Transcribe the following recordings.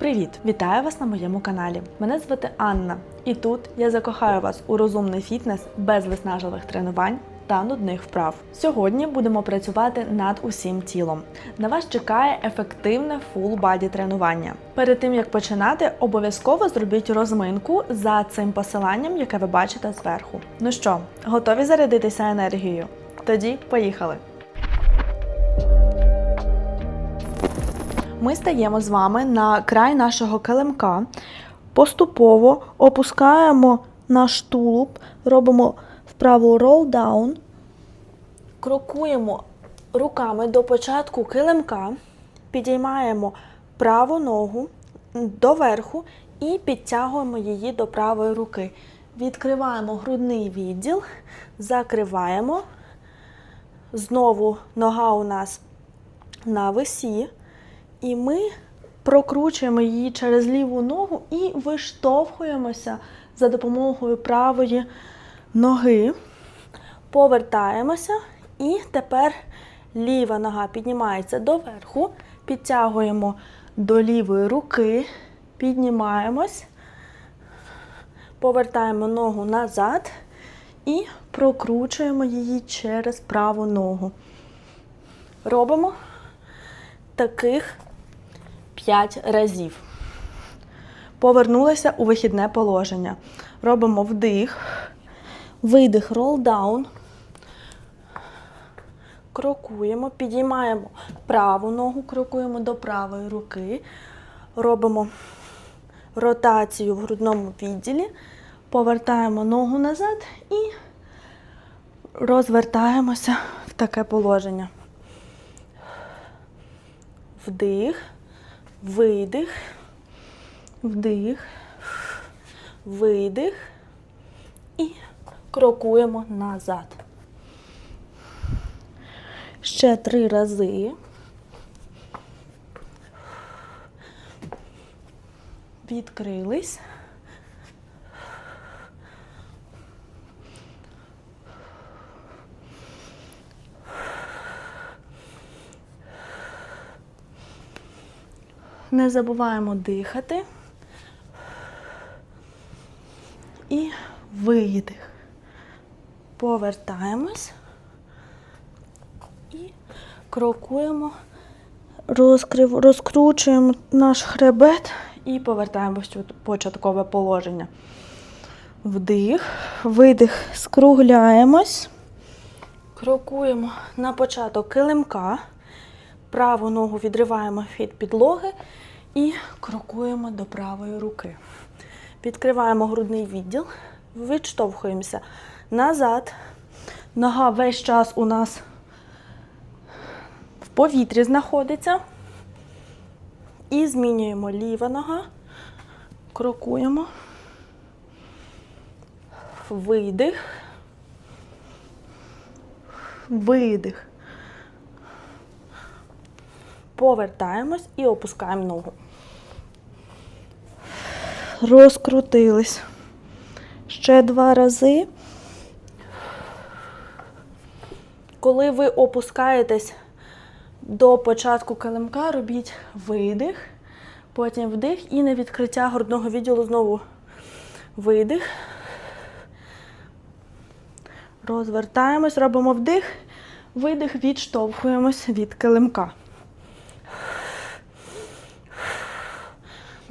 Привіт! Вітаю вас на моєму каналі. Мене звати Анна, і тут я закохаю вас у розумний фітнес без виснажливих тренувань та нудних вправ. Сьогодні будемо працювати над усім тілом. На вас чекає ефективне body тренування. Перед тим як починати, обов'язково зробіть розминку за цим посиланням, яке ви бачите зверху. Ну що, готові зарядитися енергією? Тоді поїхали! Ми стаємо з вами на край нашого килимка, поступово опускаємо наш тулуб, робимо вправу down, крокуємо руками до початку килимка, підіймаємо праву ногу доверху і підтягуємо її до правої руки. Відкриваємо грудний відділ, закриваємо. Знову нога у нас на висі. І ми прокручуємо її через ліву ногу і виштовхуємося за допомогою правої ноги. Повертаємося, і тепер ліва нога піднімається доверху, підтягуємо до лівої руки, піднімаємось, повертаємо ногу назад. І прокручуємо її через праву ногу. Робимо таких 5 разів. Повернулися у вихідне положення. Робимо вдих, видих, ролдаун. Крокуємо, підіймаємо праву ногу, крокуємо до правої руки. Робимо ротацію в грудному відділі, повертаємо ногу назад і розвертаємося в таке положення. Вдих, видих, вдих, видих і крокуємо назад. Ще три рази. Відкрились. Не забуваємо дихати. І видих. Повертаємось і крокуємо, розкрив, розкручуємо наш хребет і повертаємось в початкове положення. Вдих, видих, скругляємось, крокуємо на початок килимка. Праву ногу відриваємо від підлоги і крокуємо до правої руки. Відкриваємо грудний відділ, відштовхуємося назад. Нога весь час у нас в повітрі знаходиться. І змінюємо ліва нога, крокуємо, видих, видих. Повертаємось і опускаємо ногу. Розкрутились. Ще два рази. Коли ви опускаєтесь до початку килимка, робіть видих, потім вдих і на відкриття грудного відділу знову видих. Розвертаємось, робимо вдих, видих, відштовхуємось від килимка.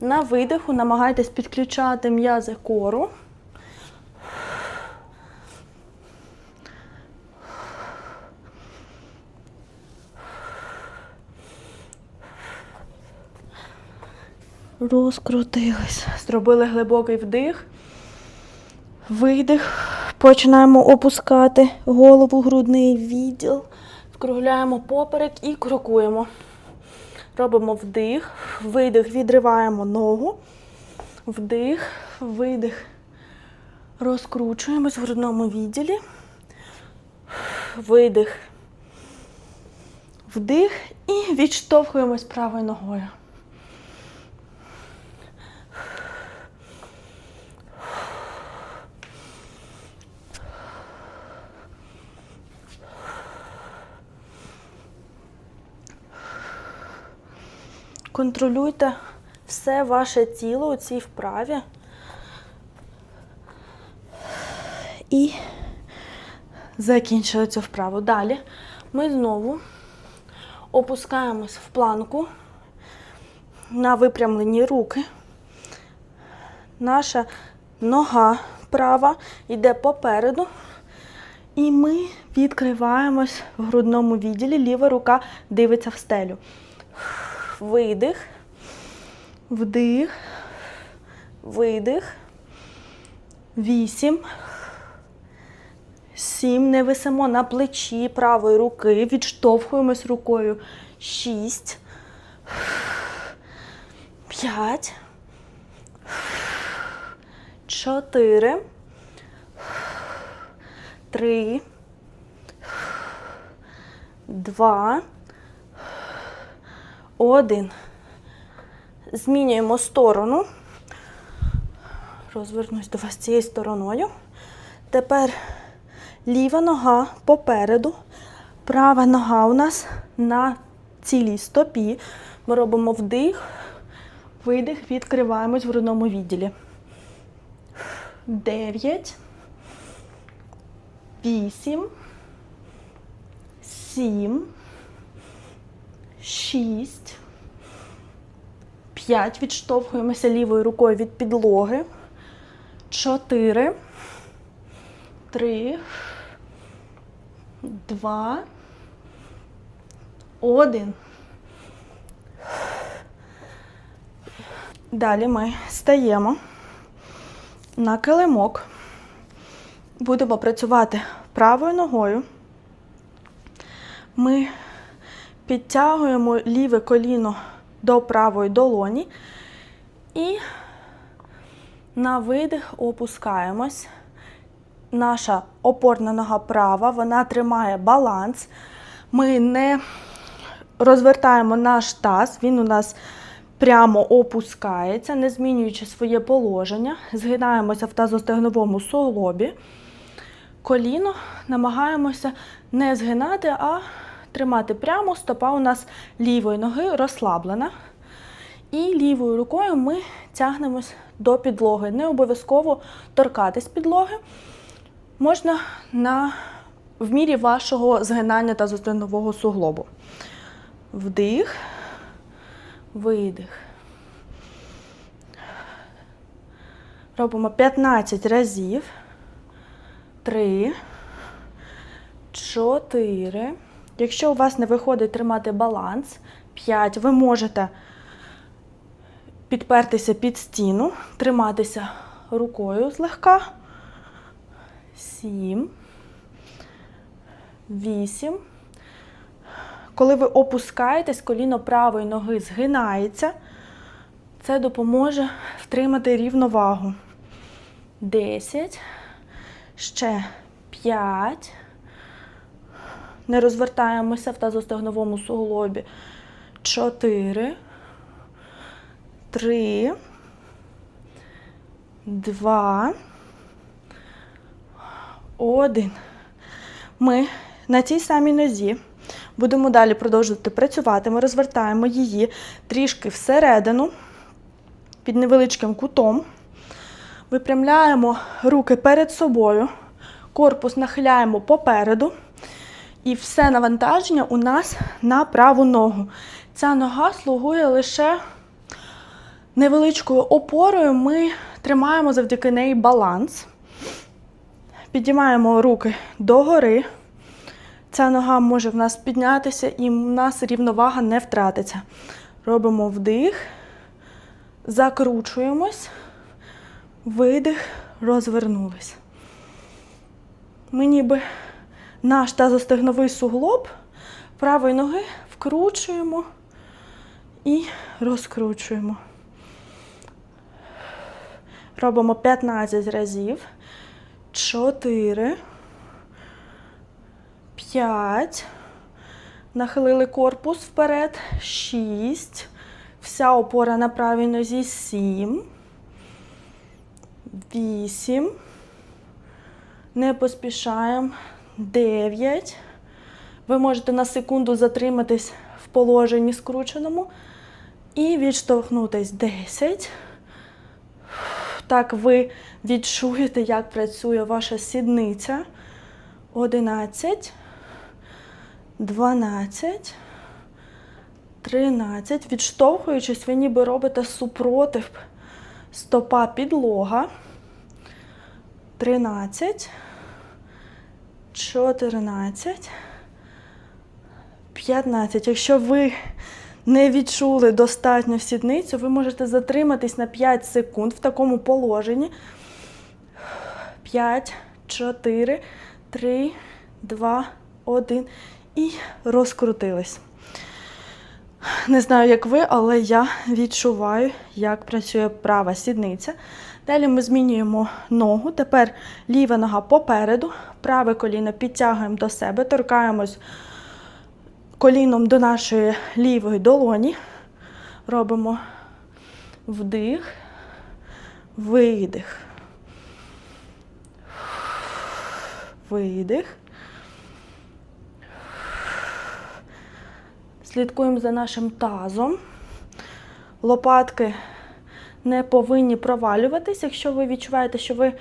На видиху намагайтесь підключати м'язи кору. Розкрутились. Зробили глибокий вдих. Видих. Починаємо опускати голову, грудний відділ. Вкругляємо поперек і крокуємо. Робимо вдих, видих, відриваємо ногу, вдих, видих. Розкручуємось в грудному відділі. Видих. Вдих і відштовхуємось правою ногою. Контролюйте все ваше тіло у цій вправі. І закінчили цю вправу. Далі ми знову опускаємось в планку на випрямлені руки. Наша нога права йде попереду. І ми відкриваємось в грудному відділі. Ліва рука дивиться в стелю. Видих, вдих, видих. Вісім. Сім. Не висимо на плечі правої руки. Відштовхуємось рукою. Шість. П'ять. Чотири. Три. Два. Один. Змінюємо сторону. Розвернусь до вас цією стороною. Тепер ліва нога попереду. Права нога у нас на цілій стопі. Ми робимо вдих, видих, відкриваємось в грудному відділі. Дев'ять. Вісім. Сім. Шість. П'ять. Відштовхуємося лівою рукою від підлоги. Чотири. Три. Два. Один. Далі ми стаємо на килимок. Будемо працювати правою ногою. Ми підтягуємо ліве коліно до правої долоні і на видих опускаємось. Наша опорна нога права, вона тримає баланс. Ми не розвертаємо наш таз, він у нас прямо опускається, не змінюючи своє положення. Згинаємося в тазостегновому суглобі. Коліно намагаємося не згинати, а тримати прямо. Стопа у нас лівої ноги розслаблена. І лівою рукою ми тягнемось до підлоги. Не обов'язково торкатись підлоги. Можна на, в мірі вашого згинання тазостегнового суглобу. Вдих, видих. Робимо 15 разів. Три, чотири. Якщо у вас не виходить тримати баланс, 5, ви можете підпертися під стіну, триматися рукою злегка. Сім. Вісім. Коли ви опускаєтесь, коліно правої ноги згинається. Це допоможе втримати рівновагу. Десять. Ще п'ять. Не розвертаємося в тазостегновому суглобі. Чотири. Три. Два. Один. Ми на цій самій нозі будемо далі продовжувати працювати. Ми розвертаємо її трішки всередину, під невеличким кутом. Випрямляємо руки перед собою, корпус нахиляємо попереду. І все навантаження у нас на праву ногу. Ця нога слугує лише невеличкою опорою. Ми тримаємо завдяки неї баланс. Підіймаємо руки догори. Ця нога може в нас піднятися і в нас рівновага не втратиться. Робимо вдих, закручуємось, видих, розвернулись. Ми ніби наш тазостегновий суглоб правої ноги вкручуємо і розкручуємо. Робимо 15 разів. 4, 5. Нахилили корпус вперед. 6. Вся опора на правій нозі. 7. 8. Не поспішаємо. 9. Ви можете на секунду затриматись в положенні скрученому. І відштовхнутись 10. Так, ви відчуєте, як працює ваша сідниця. 11, 12, 13. Відштовхуючись, ви ніби робите супротив. Стопа підлога. 13, 14, 15. Якщо ви не відчули достатньо сідницю, ви можете затриматись на 5 секунд в такому положенні. 5, 4, 3, 2, 1. І розкрутились. Не знаю, як ви, але я відчуваю, як працює права сідниця. Далі ми змінюємо ногу. Тепер ліва нога попереду, праве коліно підтягуємо до себе, торкаємось коліном до нашої лівої долоні. Робимо вдих, видих. Видих. Слідкуємо за нашим тазом. Лопатки не повинні провалюватись. Якщо ви відчуваєте, що ви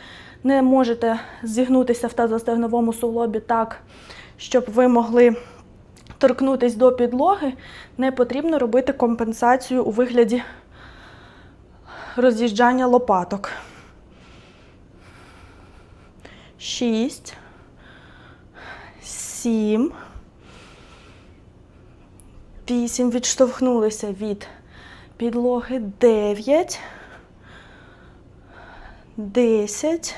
не можете зігнутися в тазостегновому суглобі так, щоб ви могли торкнутись до підлоги, не потрібно робити компенсацію у вигляді роз'їжджання лопаток. Шість. Сім. Вісім. Відштовхнулися від підлоги. Дев'ять. Десять.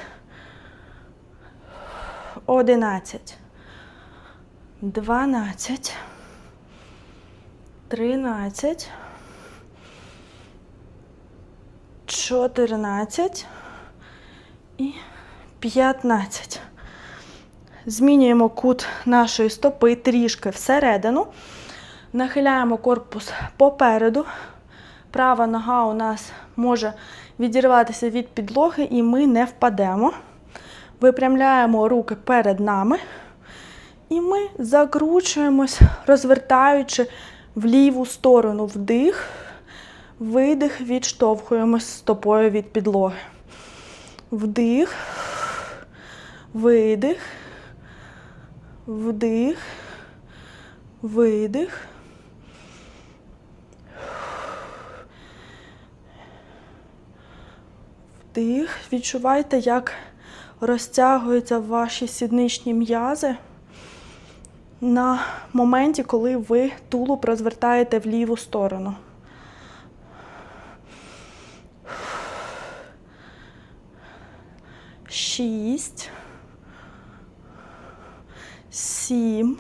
Одинадцять. Дванадцять. Тринадцять. Чотирнадцять. І 15. Змінюємо кут нашої стопи трішки всередину. Нахиляємо корпус попереду. Права нога у нас може відірватися від підлоги, і ми не впадемо. Випрямляємо руки перед нами. І ми закручуємось, розвертаючи в ліву сторону вдих, видих, відштовхуємось стопою від підлоги. Вдих, видих, вдих, видих. Вдих. Відчувайте, як розтягуються ваші сідничні м'язи на моменті, коли ви тулуб розвертаєте в ліву сторону. Шість. Сім.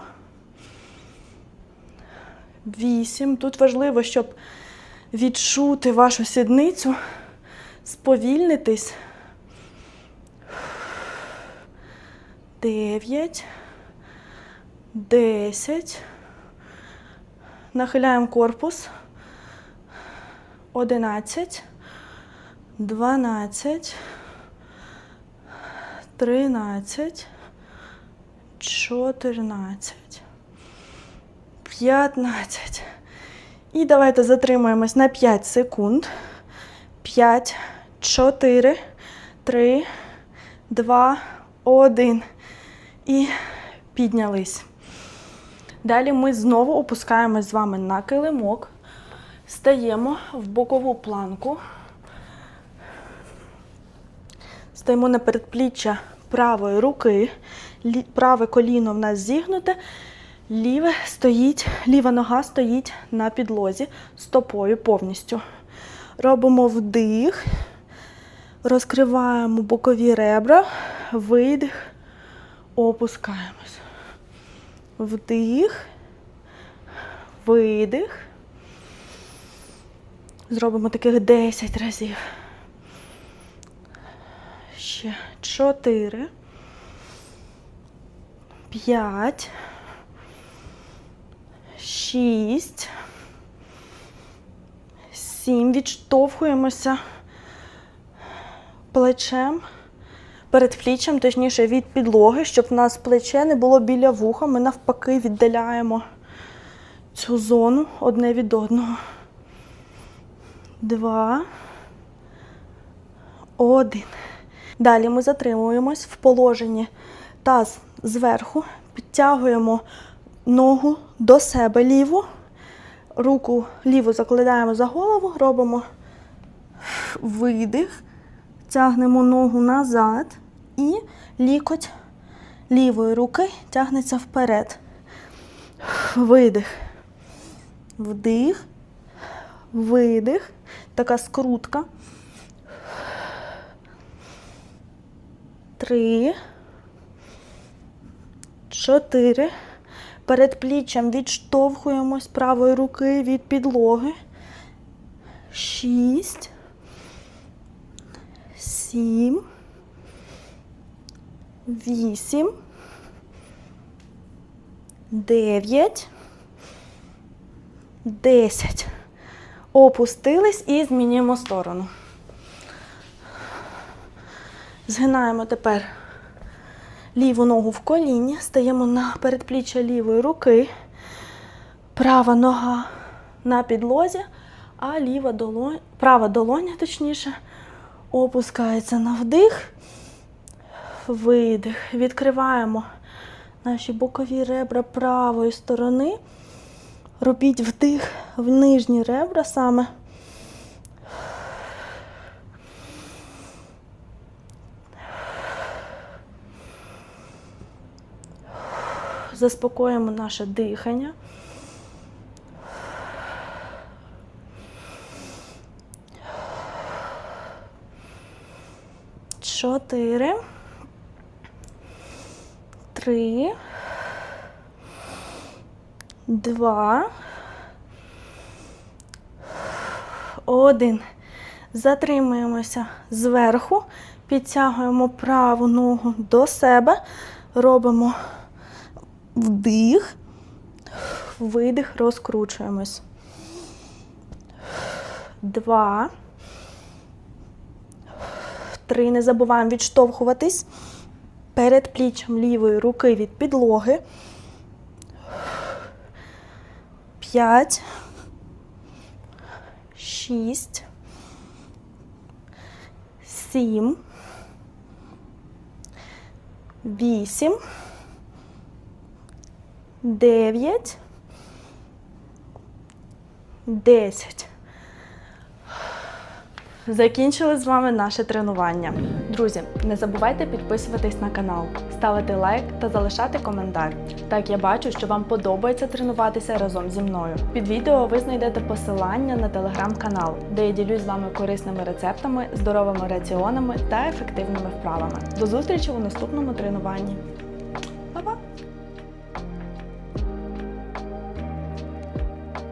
Вісім. Тут важливо, щоб відчути вашу сідницю, сповільнитись. Дев'ять. Десять. Нахиляємо корпус. Одинадцять. Дванадцять. Тринадцять. Чотирнадцять. П'ятнадцять. І давайте затримаємось на 5 секунд. 5, 4, 3, 2, 1. І піднялись. Далі ми знову опускаємось з вами на килимок. Стаємо в бокову планку. Стаємо на передпліччя правої руки. Праве коліно в нас зігнуте. Ліве стоїть, ліва нога стоїть на підлозі стопою повністю. Робимо вдих, розкриваємо бокові ребра, видих, опускаємось. Вдих, видих. Зробимо таких 10 разів. Ще 4. 5. 6. 7. Відштовхуємося плечем, передпліччям, точніше від підлоги, щоб в нас плече не було біля вуха. Ми навпаки віддаляємо цю зону одне від одного. два, один. Далі ми затримуємось в положенні таз зверху, підтягуємо ногу до себе ліву, руку ліву закладаємо за голову, робимо видих, тягнемо ногу назад і лікоть лівої руки тягнеться вперед. Видих. Вдих. Видих. Така скрутка. Три. Чотири. Перед пліччям відштовхуємось правої руки від підлоги. Шість. Сім. Вісім. Дев'ять. Десять. Опустились і змінюємо сторону. Згинаємо тепер ліву ногу в коліні, стаємо на передпліччя лівої руки, права нога на підлозі, а ліва долонь, права долоня, точніше, опускається на вдих, видих. Відкриваємо наші бокові ребра правої сторони. Робіть вдих в нижні ребра саме. Заспокоїмо наше дихання. Чотири. Три. Два. Один. Затримуємося зверху, підтягуємо праву ногу до себе, робимо вдих, видих, розкручуємось. Два. Три. Не забуваємо відштовхуватись перед пліччям лівої руки від підлоги. П'ять. Шість. Сім. Вісім. Дев'ять. Десять. Закінчили з вами наше тренування. Друзі, не забувайте підписуватись на канал, ставити лайк та залишати коментар. Так я бачу, що вам подобається тренуватися разом зі мною. Під відео ви знайдете посилання на телеграм-канал, де я ділюсь з вами корисними рецептами, здоровими раціонами та ефективними вправами. До зустрічі у наступному тренуванні.